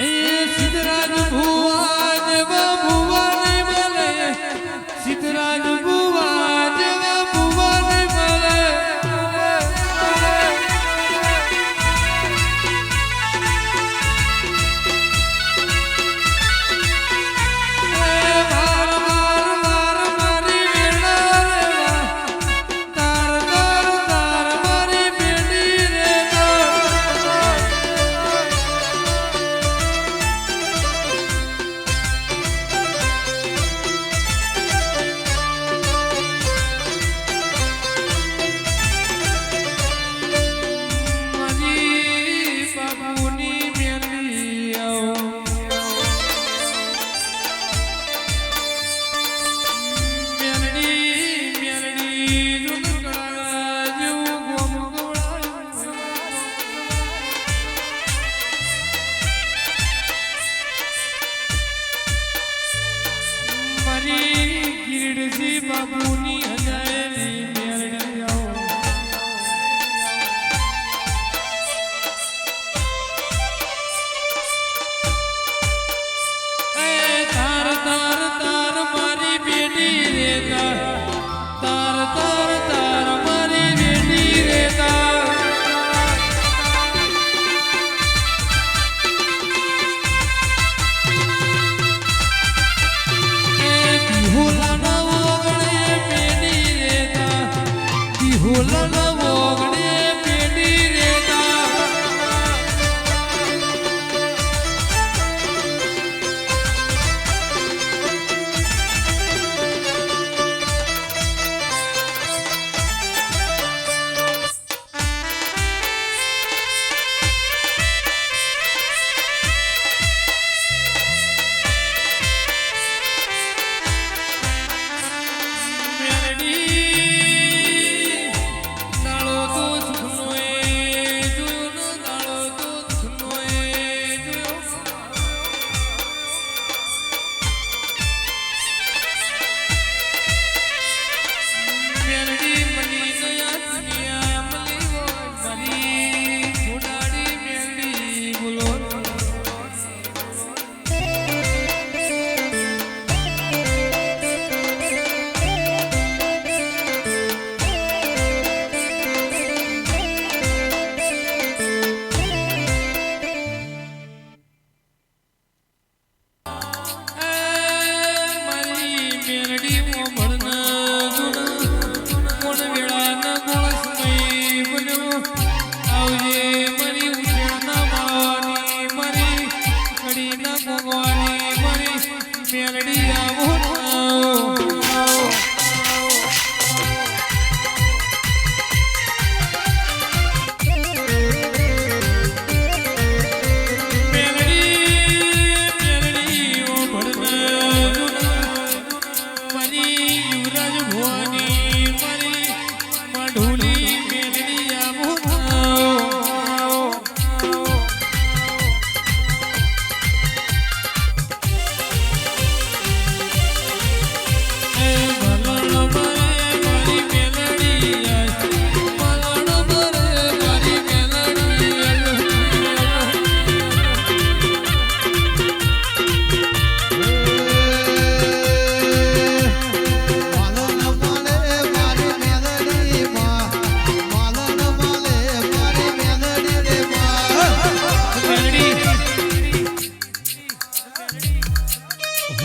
એ સિદ્ધરાજ ભુવાજ ભુવા તીડજી બાબુ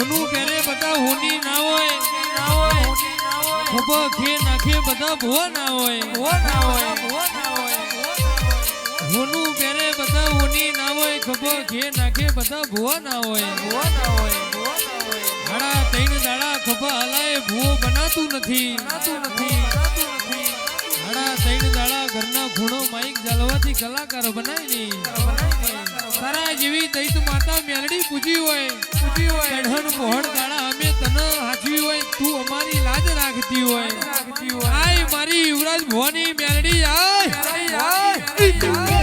હુનું પહેરે બધા હોની ના હોય? ના હોય ખભો ખે નાખે બધા ભુવા ના હોય? ભુવા ના હોય ભુવા ના હોય હોનું પહેરે બધા હોની ના હોય? ખભો ખે નાખે બધા ભુવા ના હોય? ભુવા ના હોય હાડા તૈણ દાડા ખભા હલાય, ભૂવો બનાતું નથી. બનાતું નથી હાડા તૈણ દાડા ઘરના ખૂણો માઈક જલવાથી કલાકાર બનાય નહીં. તારા જેવી દૈત માતા મેલડી પૂજી હોય પૂજી હોય. ચઢણ મોહણ દાડા અમે તને હાચવી હોય તું અમારી લાજ રાખતી હોય. આય મારી યુવરાજ ભવાની મેલડી આય. આય